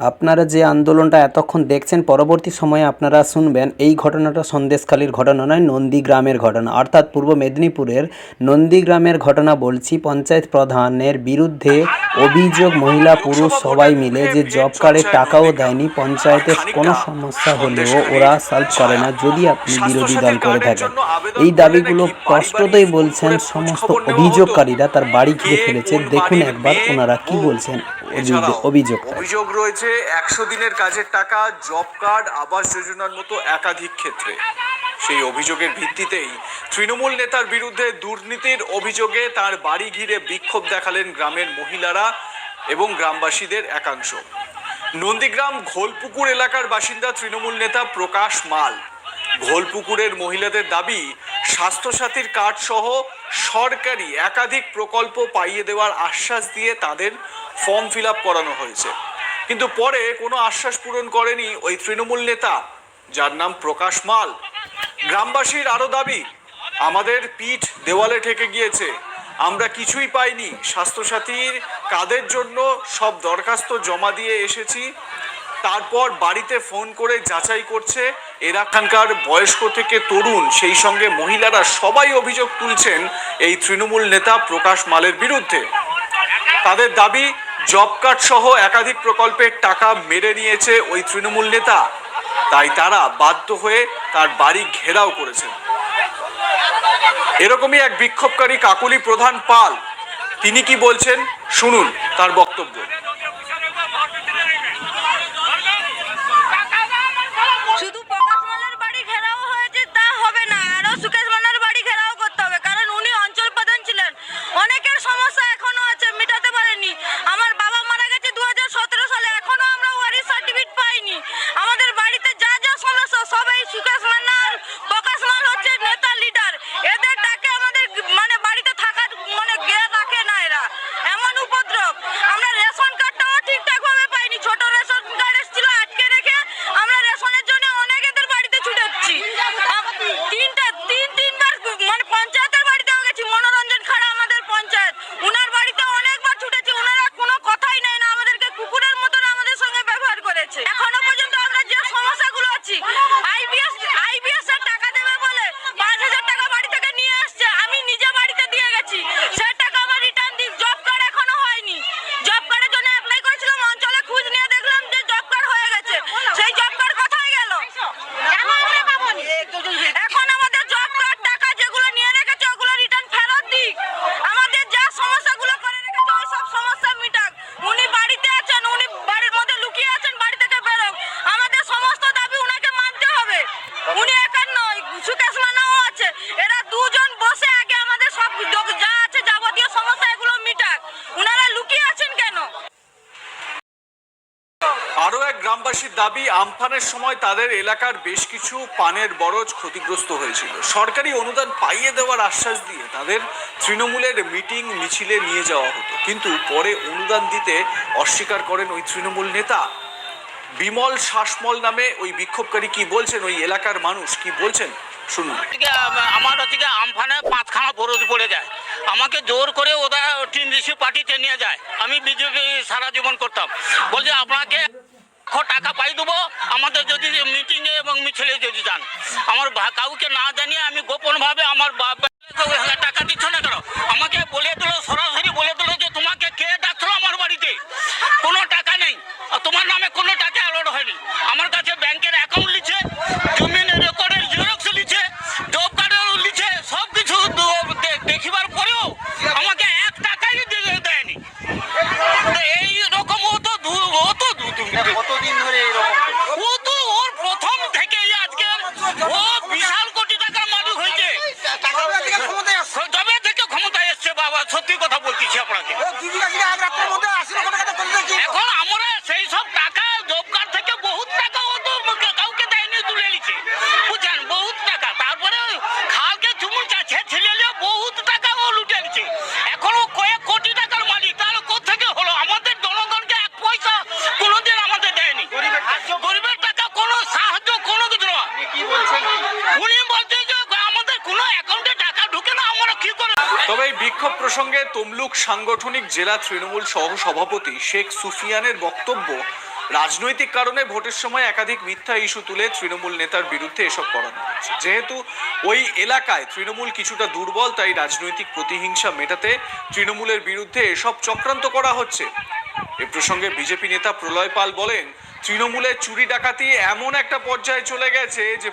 আপনারা যে আন্দোলনটা এতক্ষণ দেখছেন, পরবর্তী সময়ে আপনারা শুনবেন এই ঘটনাটা সন্দেশখালীর ঘটনা নয়, নন্দীগ্রামের ঘটনা। অর্থাৎ পূর্ব মেদিনীপুরের নন্দীগ্রামের ঘটনা বলছি, পঞ্চায়েত প্রধানের বিরুদ্ধে অভিযোগ মহিলা পুরুষ সবাই মিলে যে জব কার্ডের টাকাও দেয়নি পঞ্চায়েতের কোনো সমস্যা হলেও ওরা সলভ করে না, যদি আপনি বিরোধী দল করে থাকেন। এই দাবিগুলো স্পষ্টতই বলছেন, সমস্ত অভিযোগকারীরা তার বাড়ি ঘিরে ফেলেছে। দেখুন একবার ওনারা কি বলছেন। অভিযোগ- অভিযোগ রয়েছে একশো দিনের কাজের টাকা জব কার্ড আবাস যোজনার মতো একাধিক ক্ষেত্রে। সেই অভিযোগের ভিত্তিতেই তৃণমূল নেতার বিরুদ্ধে দুর্নীতির অভিযোগে তার বাড়ি ঘিরে বিক্ষোভ দেখালেন গ্রামের মহিলারা এবং গ্রামবাসীদের একাংশ। নন্দীগ্রাম ঘোলপুকুর এলাকার বাসিন্দা তৃণমূল নেতা প্রকাশ মাল। ঘোলপুকুরের মহিলাদের দাবি স্বাস্থ্যসাথীর কার্ড সহ সরকারি একাধিক প্রকল্প পাইয়ে দেওয়ার আশ্বাস দিয়ে তাদের ফর্ম ফিল আপ করানো হয়েছে। কিন্তু পরে কোনো আশ্বাস পূরণ করেনি ওই তৃণমূল নেতা, যার নাম প্রকাশ মাল। গ্রামবাসীর আরও দাবি, আমাদের পিঠ দেওয়ালে ঠেকে গিয়েছে, আমরা কিছুই পাইনি। স্বাস্থ্যসাথীর কাদের জন্য সব দরখাস্ত জমা দিয়ে এসেছি তারপর বাড়িতে ফোন করে যাচাই করছে। এরাখানকার বয়স্ক থেকে তরুণ, সেই সঙ্গে মহিলারা সবাই অভিযোগ তুলছেন এই তৃণমূল নেতা প্রকাশ মালের বিরুদ্ধে। তাদের দাবি, জব কার্ড সহ একাধিক প্রকল্পের টাকা মেরে নিয়েছে ওই তৃণমূল নেতা। তাই তারা বাধ্য হয়ে তার বাড়ি ঘেরাও করেছেন। এরকমই এক বিক্ষোভকারী কাকুলি প্রধান পাল। তিনি কি বলছেন? শুনুন তার বক্তব্য শুধু প্রকাশ মালের বাড়ি ঘেরাও হয়েছে তা হবে না আরও সুকেশ মালের বাড়ি ঘেরাও করতে হবে কারণ উনি অঞ্চল প্রধান ছিলেন অনেকের সমস্যা এখনও আছে মেটাতে পারেনি আমার বাবা মারা গেছে দু সালে এখনও আমরা ওয়ারিশ সার্টিফিকেট পাইনি আমাদের বাড়িতে যা যা সমস্যা সবাই সুকেশ মান্নার প্রকাশ মাল হচ্ছে নেতা লিডার এদের ডাকে আমাদের মানে বাড়িতে থাকার মানে গে রাখে না এরা এমন উপদ্রব আমরা রেশন কার্ডটাও ঠিকঠাক ভাবে পাইনি ছোট রেশন কার্ড এসেছিল আটকে রেখে আমরা রেশনের জন্য অনেক এদের বাড়িতে ছুটেছি তিনটা তিন তিনবার মানে পঞ্চায়েতের বাড়িতেও গেছি মনোরঞ্জন খাড়া আমাদের পঞ্চায়েত উনার বাড়িতে অনেকবার ছুটেছি ওনারা কোনো কথাই নেয় না আমাদেরকে কুকুরের মতন আমাদের সঙ্গে ব্যবহার করেছে এখনও পর্যন্ত আমরা যে সমস্যাগুলো আছি আইবিএস আইবিএস এর টাকা দেবে বলে পাঁচ হাজার টাকা বাড়ি থেকে নিয়ে আসছে আমি নিজে বাড়িতে দিয়ে গেছি সে টাকা আমার রিটার্ন দিক জব কার্ড এখনও হয়নি জব কার্ডের জন্য অ্যাপ্লাই করেছিলাম অঞ্চলে খোঁজ নিয়ে দেখলাম যে জব কার্ড হয়ে গেছে সেই জব কার্ড কোথায় গেল এখন আমাদের জব কার্ড টাকা যেগুলো নিয়ে রেখেছে ওগুলো রিটার্ন ফেরত দিক আমাদের যা সমস্যাগুলো করে রেখেছে ওই সব সমস্যা মিটাক উনি বাড়িতে আছেন উনি বাড়ির মধ্যে লুকিয়ে আছেন বাড়ি থেকে বেরোক আমাদের সমস্ত দাবি উনাকে মানতে হবে উনি একার নয় সুকেশ মানাও আছে এরা দুজন বসে আগে আমাদের সব যোগ- যা আছে যাবতীয় সমস্যা এগুলো মিটাক উনারা লুকিয়ে আছেন কেন আরও এক গ্রামবাসীর দাবি, আমফানের সময় তাদের এলাকার বেশ কিছু পানের বরজ ক্ষতিগ্রস্ত হয়েছিল। সরকারি অনুদান পাইয়ে দেওয়ার আশ্বাস দিয়ে তাদের তৃণমূলের মিটিং মিছিলে নিয়ে যাওয়া হতো। কিন্তু পরে অনুদান দিতে অস্বীকার করেন ওই তৃণমূল নেতা। বিমল শাসমল নামে ওই বিক্ষোভকারী কি বলছেন? ওই এলাকার মানুষ কি বলছেন? শুনুন। আমার হচ্ছে আমফানে পাঁচখানা বরজ পড়ে যায়। আমাকে জোর করে ওরা টিন ঋষি পার্টিতে নিয়ে যায়। আমি বিজেপি সারা জীবন করতাম। বলছে, আপনাকে লক্ষ টাকা পাই দেবো? আমাদের যদি মিটিংয়ে এবং মিছিলে যদি যান। আমার কাউকে না জানিয়ে আমি গোপন ভাবে আমার টাকা দিচ্ছ না কেন? আমাকে বলে দিল, সরাসরি বলে দিল যে তোমাকে কে ডাকছিল আমার বাড়িতে? কোনো টাকা নেই। তোমার নামে কোনো টাকা তবে এই বিক্ষোভ প্রসঙ্গে তমলুক সাংগঠনিক জেলা তৃণমূল সহ সভাপতি শেখ সুফিয়ানের বক্তব্য, রাজনৈতিক কারণে ভোটের সময় একাধিক মিথ্যা ইস্যু তুলে তৃণমূল নেতার বিরুদ্ধে এসব করানো হচ্ছে। যেহেতু ওই এলাকায় তৃণমূল কিছুটা দুর্বল, তাই রাজনৈতিক প্রতিহিংসা মেটাতে তৃণমূলের বিরুদ্ধে এসব চক্রান্ত করা হচ্ছে। এ প্রসঙ্গে বিজেপি নেতা প্রলয় পাল বলেন তৃণমূলের চুরি ডাকাতি এমন একটা পর্যায়ে চলে গেছে যে